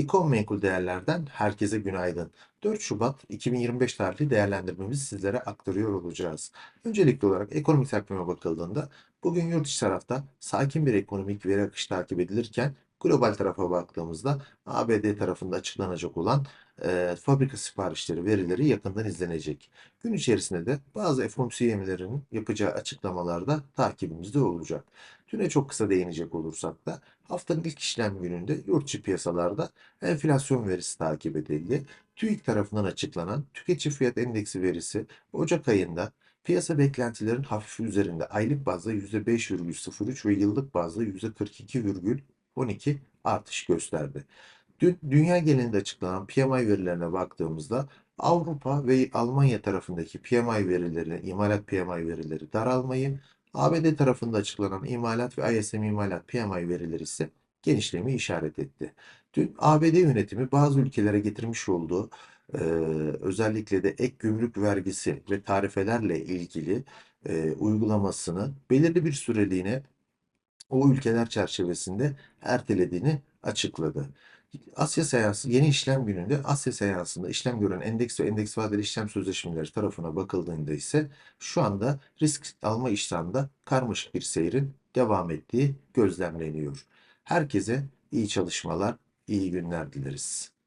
İkon Menkul Değerler'den herkese günaydın. 4 Şubat 2025 tarihli değerlendirmemizi sizlere aktarıyor olacağız. Öncelikli olarak ekonomik takvime bakıldığında bugün yurt dışı tarafta sakin bir ekonomik veri akışı takip edilirken global tarafa baktığımızda ABD tarafında açıklanacak olan e, fabrika siparişleri verileri yakından izlenecek. Gün içerisinde de bazı FOMC yapacağı açıklamalarda takibimizde olacak. Düne çok kısa değinecek olursak da haftanın ilk işlem gününde yurt piyasalarda enflasyon verisi takip edildi. TÜİK tarafından açıklanan tüketici fiyat endeksi verisi Ocak ayında piyasa beklentilerin hafif üzerinde aylık bazda %5,03 ve yıllık bazda %42,12 artış gösterdi. Dün dünya genelinde açıklanan PMI verilerine baktığımızda Avrupa ve Almanya tarafındaki PMI verileri, imalat PMI verileri daralmayı, ABD tarafında açıklanan imalat ve ISM imalat PMI verileri ise genişlemeyi işaret etti. Dün ABD yönetimi bazı ülkelere getirmiş olduğu e, özellikle de ek gümrük vergisi ve tarifelerle ilgili e, uygulamasını belirli bir süreliğine o ülkeler çerçevesinde ertelediğini açıkladı. Asya seansı yeni işlem gününde Asya seansında işlem gören endeks ve endeks vadeli işlem sözleşmeleri tarafına bakıldığında ise şu anda risk alma iştahında karmaşık bir seyrin devam ettiği gözlemleniyor. Herkese iyi çalışmalar, iyi günler dileriz.